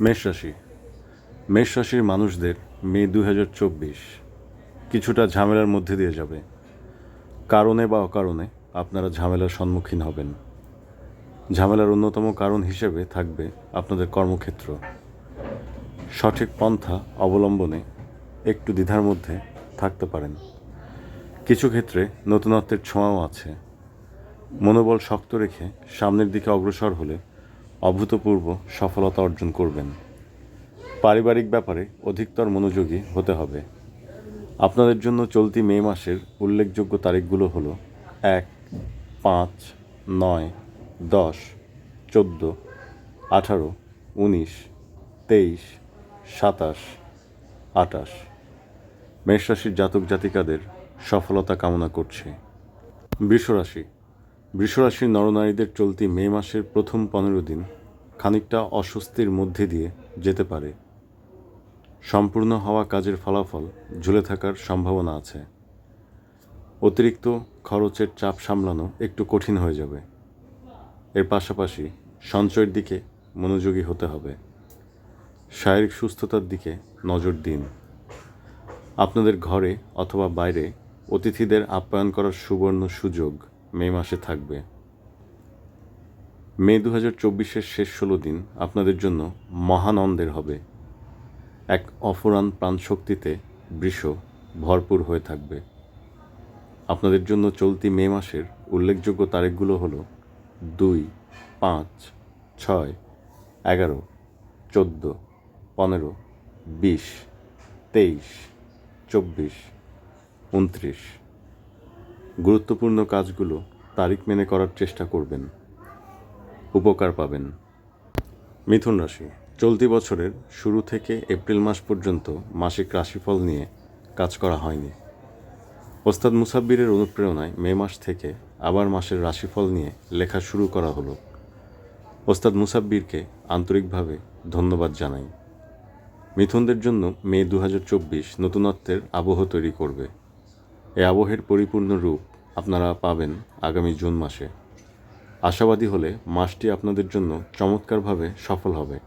মেষ রাশি মেষ রাশির মানুষদের মে দু হাজার চব্বিশ কিছুটা ঝামেলার মধ্যে দিয়ে যাবে। কারণে বা অকারণে আপনারা ঝামেলার সম্মুখীন হবেন। ঝামেলার অন্যতম কারণ হিসেবে থাকবে আপনাদের কর্মক্ষেত্র। সঠিক পন্থা অবলম্বনে একটু দ্বিধার মধ্যে থাকতে পারেন। কিছু ক্ষেত্রে নতুনত্বের ছোঁয়াও আছে। মনোবল শক্ত রেখে সামনের দিকে অগ্রসর হলে অভূতপূর্ব সফলতা অর্জন করবেন। পারিবারিক ব্যাপারে অধিকতর মনোযোগী হতে হবে। আপনাদের জন্য চলতি মে মাসের উল্লেখযোগ্য তারিখগুলো হলো এক, পাঁচ, নয়, দশ, চোদ্দ, আঠারো, উনিশ, তেইশ, সাতাশ আটাশ মেষরাশির জাতক জাতিকাদের সফলতা কামনা করছে। বৃষরাশি বৃষরাশির নরনারীদের চলতি মে মাসের প্রথম পনেরো দিন খানিকটা অস্বস্তির মধ্যে দিয়ে যেতে পারে। সম্পূর্ণ হওয়া কাজের ফলাফল ঝুলে থাকার সম্ভাবনা আছে। অতিরিক্ত খরচের চাপ সামলানো একটু কঠিন হয়ে যাবে। এর পাশাপাশি সঞ্চয়ের দিকে মনোযোগী হতে হবে। শারীরিক সুস্থতার দিকে নজর দিন। আপনাদের ঘরে অথবা বাইরে অতিথিদের আপ্যায়ন করার সুবর্ণ সুযোগ। মে মাসে থাকবে। মে দু হাজার চব্বিশের শেষ ষোলো দিন আপনাদের জন্য মহানন্দের হবে। এক অফুরান প্রাণশক্তিতে বৃষ ভরপুর হয়ে থাকবে। আপনাদের জন্য চলতি মে মাসের উল্লেখযোগ্য তারিখগুলো হলো দুই, পাঁচ, ছয়, এগারো, চোদ্দ, পনেরো, বিশ, তেইশ, চব্বিশ, উনত্রিশ। গুরুত্বপূর্ণ কাজগুলো তারিখ মেনে করার চেষ্টা করবেন। উপকার পাবেন। মিথুন রাশি, চলতি বছরের শুরু থেকে এপ্রিল মাস পর্যন্ত মাসিক রাশিফল নিয়ে কাজ করা হয়নি। ওস্তাদ মুসাব্বিরের অনুপ্রেরণায় মে মাস থেকে আবার মাসের রাশিফল নিয়ে লেখা শুরু করা হলো। ওস্তাদ মুসাব্বিরকে আন্তরিকভাবে ধন্যবাদ জানাই। মিথুনদের জন্য মে দু হাজার চব্বিশ নতুনত্বের আবহ তৈরি করবে। এই আবহের পরিপূর্ণ রূপ আপনারা পাবেন আগামী জুন মাসে। আশাবাদী হলে মাসটি আপনাদের জন্য চমৎকারভাবে সফল হবে।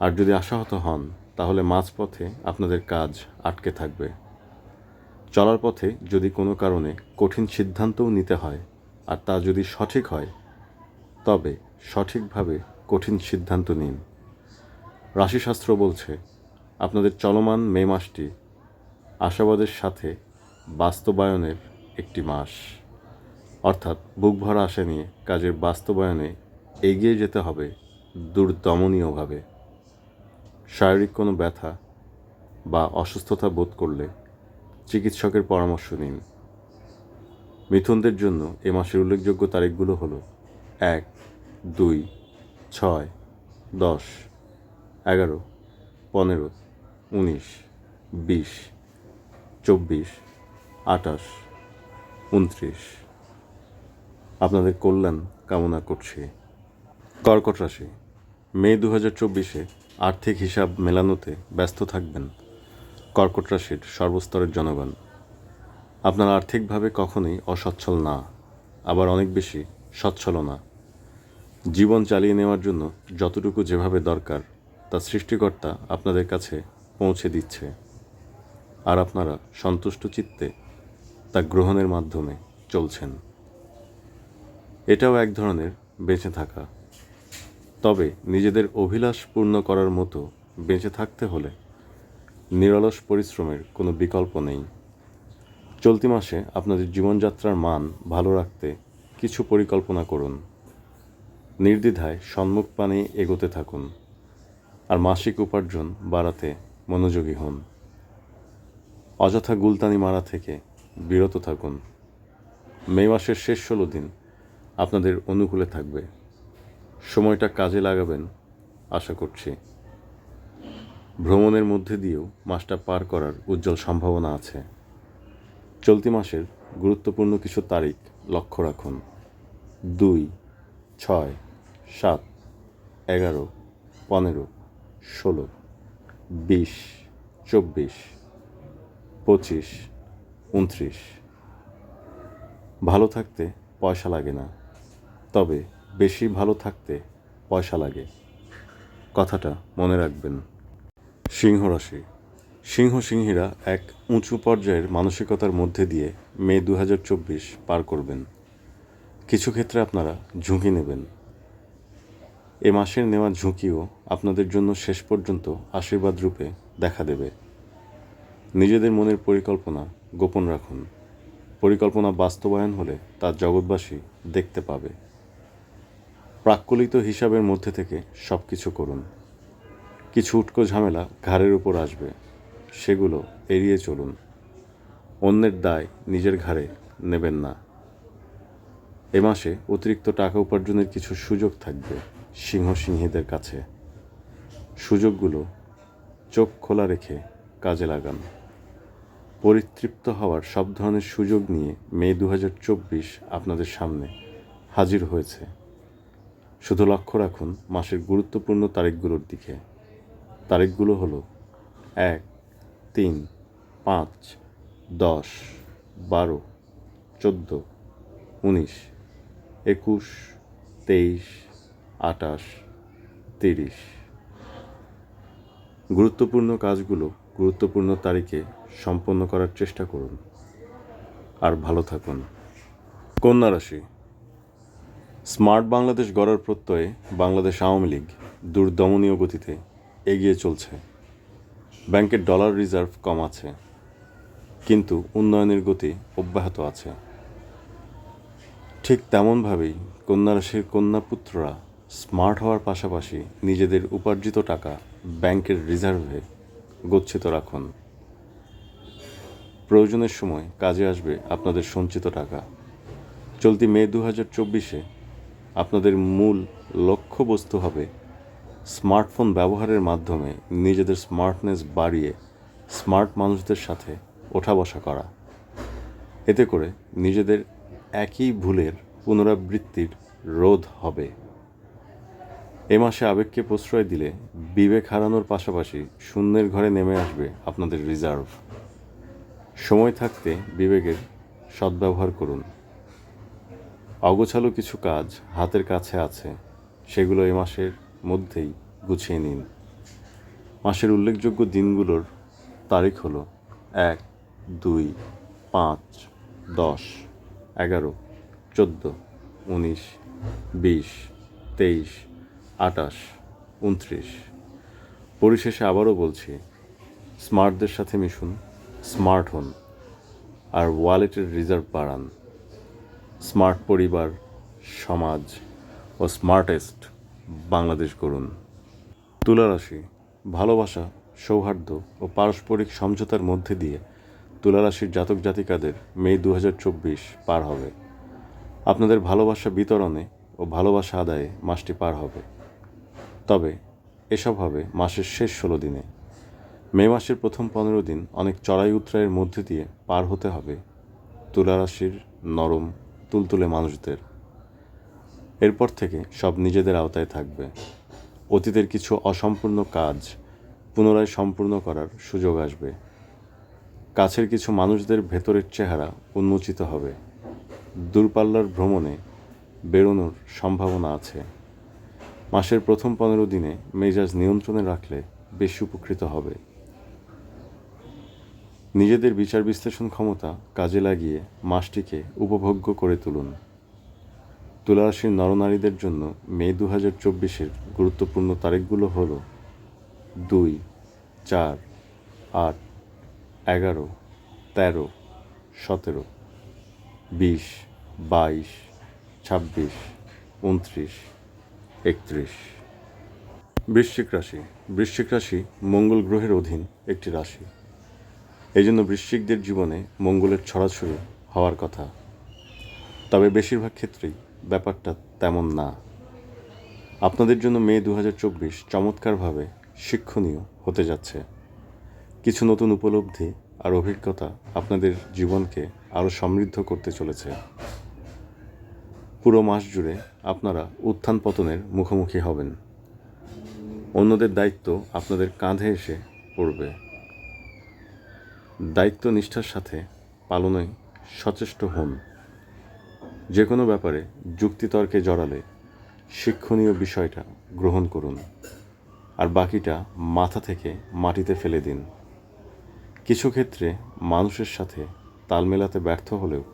আর যদি আশাহত হন, তাহলে মাঝপথে আপনাদের কাজ আটকে থাকবে। চলার পথে যদি কোনো কারণে কঠিন সিদ্ধান্তও নিতে হয়, আর তা যদি সঠিক হয়, তবে সঠিকভাবে কঠিন সিদ্ধান্ত নিন। রাশিশাস্ত্র বলছে, আপনাদের চলমান মে মাসটি আশাবাদের সাথে বাস্তবায়নের একটি মাস। অর্থাৎ বুক ভরা আশা নিয়ে কাজের বাস্তবায়নে এগিয়ে যেতে হবে দুর্দমনীয়ভাবে। শারীরিক কোনো ব্যথা বা অসুস্থতা বোধ করলে চিকিৎসকের পরামর্শ নিন। মিথুনদের জন্য এ মাসের উল্লেখযোগ্য তারিখগুলো হলো এক, দুই, ছয়, দশ, এগারো, পনেরো, উনিশ, বিশ, চব্বিশ আটাশ উনত্রিশ। আপনাদের কল্যাণ কামনা করছি। কর্কট রাশি, মে দু হাজার চব্বিশে আর্থিক হিসাব মেলানোতে ব্যস্ত থাকবেন। কর্কট রাশির সর্বস্তরের জনগণ, আপনার আর্থিকভাবে কখনোই অসচ্ছল না, আবার অনেক বেশি সচ্ছল না। জীবন চালিয়ে নেওয়ার জন্য যতটুকু যেভাবে দরকার, তা সৃষ্টিকর্তা আপনাদের কাছে পৌঁছে দিচ্ছে। আর আপনারা সন্তুষ্ট চিত্তে তা গ্রহণের মাধ্যমে চলছেন। এটাও এক ধরনের বেঁচে থাকা। তবে নিজেদের অভিলাষ পূর্ণ করার মতো বেঁচে থাকতে হলে নিরলস পরিশ্রমের কোনো বিকল্প নেই। চলতি মাসে আপনাদের জীবনযাত্রার মান ভালো রাখতে কিছু পরিকল্পনা করুন। নির্দ্বিধায় সম্মুখ পানে এগোতে থাকুন। আর মাসিক উপার্জন বাড়াতে মনোযোগী হন। অযথা গুলতানি মারা থেকে বিরত থাকুন। মে মাসের শেষ ষোলো দিন আপনাদের অনুকূলে থাকবে। সময়টা কাজে লাগাবেন, আশা করছি। ভ্রমণের মধ্যে দিয়েও মাসটা পার করার উজ্জ্বল সম্ভাবনা আছে। চলতি মাসের গুরুত্বপূর্ণ কিছু তারিখ লক্ষ্য রাখুন। দুই, ছয়, সাত, এগারো, পনেরো, ষোলো, বিশ, চব্বিশ, পঁচিশ উনত্রিশ। ভালো থাকতে পয়সা লাগে না, তবে বেশি ভালো থাকতে পয়সা লাগে। কথাটা মনে রাখবেন। সিংহ রাশি। সিংহ সিংহীরা এক উঁচু পর্যায়ের মানসিকতার মধ্যে দিয়ে মে দু হাজার চব্বিশ পার করবেন। কিছু ক্ষেত্রে আপনারা ঝুঁকি নেবেন। এ মাসের নেওয়া ঝুঁকিও আপনাদের জন্য শেষ পর্যন্ত আশীর্বাদ রূপে দেখা দেবে। নিজেদের মনের পরিকল্পনা গোপন রাখুন। পরিকল্পনা বাস্তবায়ন হলে তা জগৎবাসী দেখতে পাবে। প্রাক্কলিত হিসাবের মধ্যে থেকে সব কিছু করুন। কিছু উটকো ঝামেলা ঘাড়ের উপর আসবে। সেগুলো এড়িয়ে চলুন। অন্যের দায় নিজের ঘাড়ে নেবেন না। এ মাসে অতিরিক্ত টাকা উপার্জনের কিছু সুযোগ থাকবে সিংহ সিংহীদের কাছে। সুযোগগুলো চোখ খোলা রেখে কাজে লাগান। পরিতৃপ্ত হওয়ার সব ধরনের সুযোগ নিয়ে মে দু হাজার চব্বিশ আপনাদের সামনে হাজির হয়েছে। শুধু লক্ষ্য রাখুন, মাসের গুরুত্বপূর্ণ তারিখগুলোর দিকে। তারিখগুলো হলো এক, তিন, পাঁচ, দশ, বারো, চোদ্দ, উনিশ, একুশ, তেইশ আটাশ তিরিশ। গুরুত্বপূর্ণ কাজগুলো গুরুত্বপূর্ণ তারিখে সম্পন্ন করার চেষ্টা করুন। আর ভালো থাকুন। কন্যা রাশি, স্মার্ট বাংলাদেশ গড়ার প্রত্যয়ে বাংলাদেশ আওয়ামী লীগ দুর্দমনীয় গতিতে এগিয়ে চলছে। ব্যাংকের ডলার রিজার্ভ কম আছে, কিন্তু উন্নয়নের গতি অব্যাহত আছে। ঠিক তেমনভাবেই কন্যা রাশির কন্যাপুত্ররা স্মার্ট হওয়ার পাশাপাশি নিজেদের উপার্জিত টাকা ব্যাংকের রিজার্ভে গচ্ছিত রাখুন। প্রয়োজনের সময় কাজে আসবে আপনাদের সঞ্চিত টাকা। চলতি মে দু হাজার চব্বিশে আপনাদের মূল লক্ষ্যবস্তু হবে স্মার্টফোন ব্যবহারের মাধ্যমে নিজেদের স্মার্টনেস বাড়িয়ে স্মার্ট মানুষদের সাথে ওঠা বসা করা। এতে করে নিজেদের একই ভুলের পুনরাবৃত্তির রোধ হবে। এ মাসে আবেগকে প্রশ্রয় দিলে বিবেক হারানোর পাশাপাশি শূন্যের ঘরে নেমে আসবে আপনাদের রিজার্ভ। সময় থাকতে বিবেকের সদ্ব্যবহার করুন। অগোছালো কিছু কাজ হাতের কাছে আছে, সেগুলো এ মাসের মধ্যেই গুছিয়ে নিন। মাসের উল্লেখযোগ্য দিনগুলোর তারিখ হলো এক, দুই, পাঁচ, দশ, এগারো, চোদ্দ, উনিশ, বিশ, তেইশ আটাশ উনত্রিশ। পরিশেষে আবারও বলছি, স্মার্টদের সাথে মিশুন। স্মার্ট হন আর ওয়ালেটের রিজার্ভ বাড়ান। স্মার্ট পরিবার, সমাজ ও স্মার্টেস্ট বাংলাদেশ করুন তুলারাশি, ভালোবাসা, সৌহার্দ্য ও পারস্পরিক সমঝোতার মধ্যে দিয়ে তুলা রাশির জাতক জাতিকাদের মে দু হাজার চব্বিশ পার হবে। আপনাদের ভালোবাসা বিতরণে ও ভালোবাসা আদায়ে মাসটি পার হবে। তবে এসব হবে মাসের শেষ ষোলো দিনে। মে মাসের প্রথম পনেরো দিন অনেক চড়াই উতরাইয়ের মধ্যে দিয়ে পার হতে হবে তুলা রাশির নরম, তুলতুলে মানুষদের। এরপর থেকে সব নিজেদের আওতায় থাকবে। অতীতের কিছু অসম্পূর্ণ কাজ পুনরায় সম্পূর্ণ করার সুযোগ আসবে। কাছের কিছু মানুষদের ভেতরের চেহারা উন্মোচিত হবে। দূরপাল্লার ভ্রমণে বেরোনোর সম্ভাবনা আছে। মাসের প্রথম পনেরো দিনে মেজাজ নিয়ন্ত্রণে রাখলে বেশি উপকৃত হবে। নিজেদের বিচার বিশ্লেষণ ক্ষমতা কাজে লাগিয়ে মাসটিকে উপভোগ্য করে তুলুন। তুলারাশির নরনারীদের জন্য মে দু হাজার চব্বিশের গুরুত্বপূর্ণ তারিখগুলো হল দুই, চার, আট, এগারো, তেরো, সতেরো, বিশ, বাইশ, ছাব্বিশ, উনত্রিশ, একত্রিশ। বৃশ্চিক রাশি। বৃশ্চিক রাশি মঙ্গল গ্রহের অধীন একটি রাশি। এই জন্য বৃশ্চিকদের জীবনে মঙ্গলের ছড়াছড়ি হওয়ার কথা। তবে বেশিরভাগ ক্ষেত্রেই ব্যাপারটা তেমন না। আপনাদের জন্য মে দু হাজার চব্বিশ চমৎকারভাবে শিক্ষণীয় হতে যাচ্ছে। কিছু নতুন উপলব্ধি আর অভিজ্ঞতা আপনাদের জীবনকে আরও সমৃদ্ধ করতে চলেছে। পুরো মাস জুড়ে আপনারা উত্থান পতনের মুখোমুখি হবেন। অন্যদের দায়িত্ব আপনাদের কাঁধে এসে পড়বে। দায়িত্ব নিষ্ঠার সাথে পালনে সচেষ্ট হন। যে কোনো ব্যাপারে যুক্তিতর্কে জড়ালে শিক্ষণীয় বিষয়টা গ্রহণ করুন আর বাকিটা মাথা থেকে মাটিতে ফেলে দিন। কিছু ক্ষেত্রে মানুষের সাথে তাল মেলাতে ব্যর্থ হলেও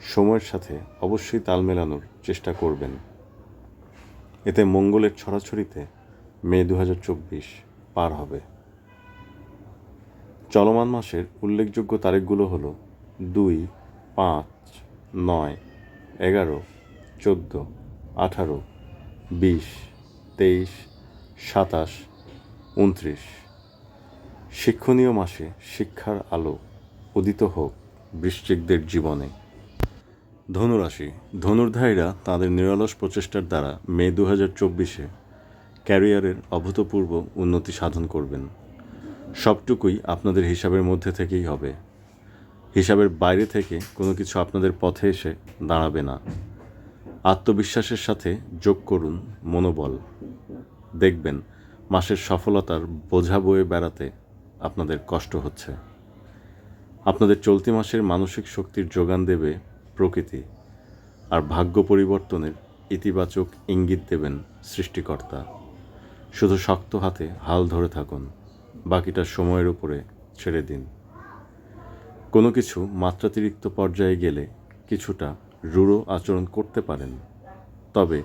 সময়ের সাথে অবশ্যই তাল মেলানোর চেষ্টা করবেন। এতে মঙ্গলের ছড়াছড়িতে মে দু হাজার চব্বিশ পার হবে। চলমান মাসের উল্লেখযোগ্য তারিখগুলো হলো দুই, পাঁচ, নয়, এগারো, চোদ্দ, আঠারো, বিশ, তেইশ, সাতাশ, উনত্রিশ। শিক্ষণীয় মাসে শিক্ষার আলো উদিত হোক বৃশ্চিকদের জীবনে। ধনুরাশি। ধনুর্ধারীরা তাদের নিরলস প্রচেষ্টার দ্বারা মে দু হাজার চব্বিশে ক্যারিয়ারের অভূতপূর্ব উন্নতি সাধন করবেন। সবটুকুই আপনাদের হিসাবের মধ্যে থেকেই হবে। হিসাবের বাইরে থেকে কোনো কিছু আপনাদের পথে এসে দাঁড়াবে না। আত্মবিশ্বাসের সাথে যোগ করুন মনোবল। দেখবেন, মাসের সফলতার বোঝা বয়ে বেড়াতে আপনাদের কষ্ট হচ্ছে। আপনাদের চলতি মাসের মানসিক শক্তির যোগান দেবে প্রকৃতি, আর ভাগ্য পরিবর্তনের ইতিবাচক ইঙ্গিত দেবেন সৃষ্টিকর্তা। শুধু শক্ত হাতে হাল ধরে থাকুন। বাকিটা সময়ের উপরে ছেড়ে দিন। কোনো কিছু মাত্রাতিরিক্ত পর্যায়ে গেলে কিছুটা রূঢ় আচরণ করতে পারেন। তবে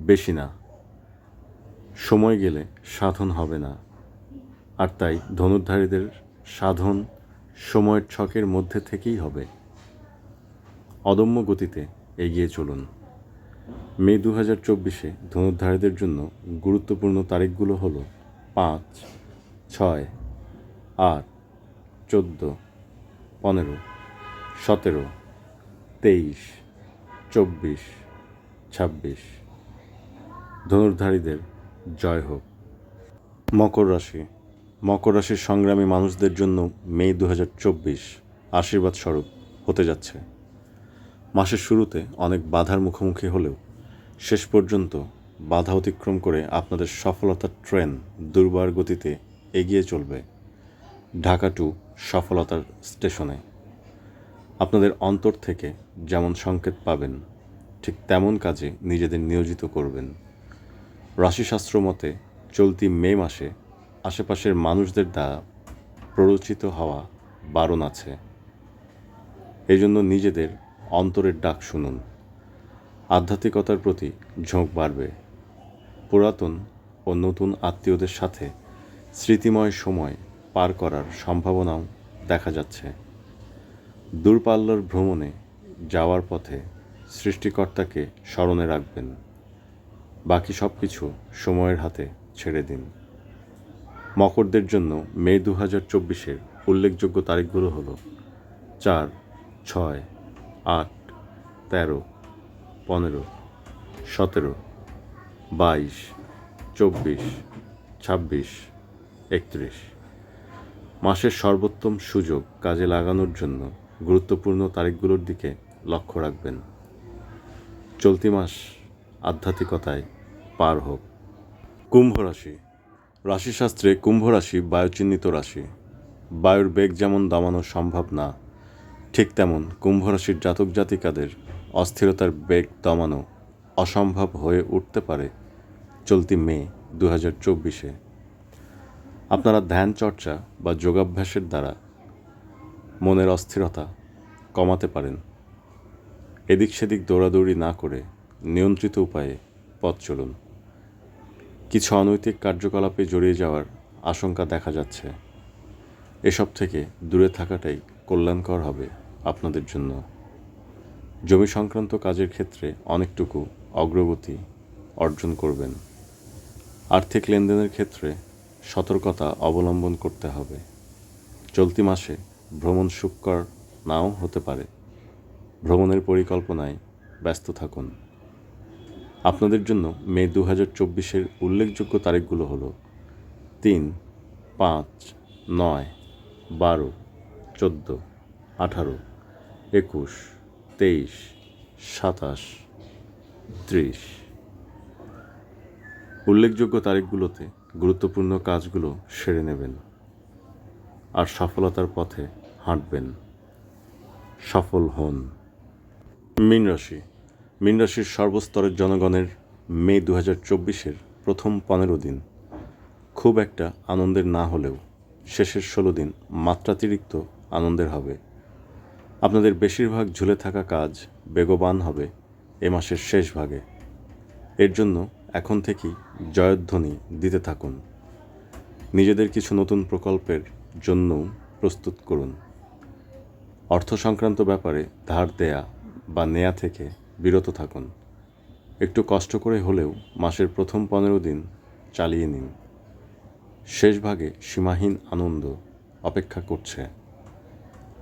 বেশি না। সময় গেলে সাধন হবে না। আর তাই ধনুর্ধারীদের সাধন সময়ের ছকের মধ্যে থেকেই হবে। অদম্য গতিতে এগিয়ে চলুন। মে দু হাজার চব্বিশে ধনুর্ধারীদের জন্য গুরুত্বপূর্ণ তারিখগুলো হলো পাঁচ ছয়, আট, চোদ্দ, পনেরো, সতেরো, তেইশ, চব্বিশ, ছাব্বিশ। ধনুর্ধারীদের জয় হোক। মকর রাশি। মকর রাশির সংগ্রামী মানুষদের জন্য মে দু হাজার চব্বিশ আশীর্বাদ স্বরূপ হতে যাচ্ছে। মাসের শুরুতে অনেক বাধার মুখোমুখি হলেও শেষ পর্যন্ত বাধা অতিক্রম করে আপনাদের সফলতার ট্রেন দুর্বার গতিতে এগিয়ে চলবে ঢাকা টু সফলতার স্টেশনে। আপনাদের অন্তর থেকে যেমন সংকেত পাবেন, ঠিক তেমন কাজে নিজেদের নিয়োজিত করবেন। রাশিশাস্ত্র মতে, চলতি মে মাসে আশেপাশের মানুষদের দ্বারা প্ররোচিত হওয়া বারণ আছে। এই জন্য নিজেদের অন্তরের ডাক শুনুন। আধ্যাত্মিকতার প্রতি ঝোঁক বাড়বে। পুরাতন ও নতুন আত্মীয়দের সাথে স্মৃতিময় সময় পার করার সম্ভাবনাও দেখা যাচ্ছে। দূরপাল্লার ভ্রমণে যাওয়ার পথে সৃষ্টিকর্তাকে স্মরণে রাখবেন। বাকি সব কিছু সময়ের হাতে ছেড়ে দিন। মকরদের জন্য মে দু হাজার চব্বিশের উল্লেখযোগ্য তারিখগুলো হলো চার, ছয়, আট, তেরো, পনেরো, সতেরো, বাইশ, চব্বিশ, ছাব্বিশ একত্রিশ। মাসের সর্বোত্তম সুযোগ কাজে লাগানোর জন্য গুরুত্বপূর্ণ তারিখগুলোর দিকে লক্ষ্য রাখবেন। চলতি মাস আধ্যাত্মিকতায় পার হোক। কুম্ভ রাশি। রাশিশাস্ত্রে কুম্ভ রাশি বায়ুচিহ্নিত রাশি। বায়ুর বেগ যেমন দমানো সম্ভব না, ঠিক তেমন কুম্ভ রাশির জাতক জাতিকাদের অস্থিরতার বেগ দমানো অসম্ভব হয়ে উঠতে পারে চলতি মে দু হাজার চব্বিশে। আপনারা ধ্যান চর্চা বা যোগাভ্যাসের দ্বারা মনের অস্থিরতা কমাতে পারেন। এদিক সেদিক দৌড়াদৌড়ি না করে নিয়ন্ত্রিত উপায়ে পথ চলুন। কিছু অনৈতিক কার্যকলাপে জড়িয়ে যাওয়ার আশঙ্কা দেখা যাচ্ছে। এসব থেকে দূরে থাকাটাই কল্যাণকর হবে আপনাদের জন্য। জমি সংক্রান্ত কাজের ক্ষেত্রে অনেকটুকু অগ্রগতি অর্জন করবেন। আর্থিক লেনদেনের ক্ষেত্রে সতর্কতা অবলম্বন করতে হবে। চলতি মাসে ভ্রমণ সুখকর নাও হতে পারে। ভ্রমণের পরিকল্পনায় ব্যস্ত থাকুন। আপনাদের জন্য মে দু হাজার চব্বিশের উল্লেখযোগ্য তারিখগুলো হলো তিন, পাঁচ, নয়, বারো, চোদ্দ, আঠারো, একুশ, তেইশ, সাতাশ, ত্রিশ। উল্লেখযোগ্য তারিখগুলোতে গুরুত্বপূর্ণ কাজগুলো সেরে নেবেন আর সফলতার পথে হাঁটবেন। সফল হন। মীন রাশি। মীন রাশির সর্বস্তরের জনগণের মে দু হাজার চব্বিশের প্রথম পনেরো দিন খুব একটা আনন্দের না হলেও শেষের ষোলো দিন মাত্রাতিরিক্ত আনন্দের হবে। আপনাদের বেশিরভাগ ঝুলে থাকা কাজ বেগবান হবে এ মাসের শেষ ভাগে। এর জন্য এখন থেকেই জয়ধ্বনি দিতে থাকুন। নিজেদের কিছু নতুন প্রকল্পের জন্যও প্রস্তুত করুন। অর্থ সংক্রান্ত ব্যাপারে ধার দেয়া বা নেয়া থেকে বিরত থাকুন। একটু কষ্ট করে হলেও মাসের প্রথম পনেরো দিন চালিয়ে নিন। শেষ ভাগে সীমাহীন আনন্দ অপেক্ষা করছে।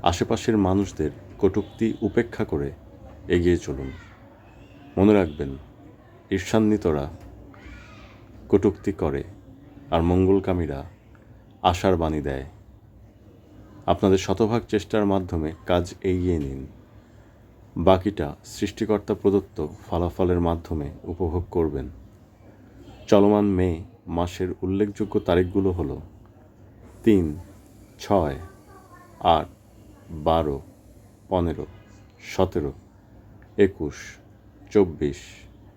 আশেপাশের মানুষদের কটূক্তি উপেক্ষা করে এগিয়ে চলুন। মনে রাখবেন ঈর্ষান্বিতরা কটূক্তি করে আর মঙ্গলকামীরা আশার বাণী দেয়। আপনাদের শতভাগ চেষ্টার মাধ্যমে কাজ এগিয়ে নিন। বাকিটা সৃষ্টিকর্তা প্রদত্ত ফলাফলের মাধ্যমে উপভোগ করবেন। চলমান মে মাসের উল্লেখযোগ্য তারিখগুলো হলো তিন, ছয়, আট, বারো, পনেরো, সতেরো, একুশ, চব্বিশ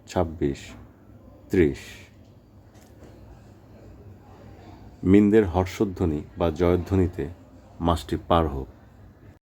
ছাব্বিশ ত্রিশ। মিন্দের হর্ষধ্বনি বা জয়ধ্বনিতে মাসটি পার হোক।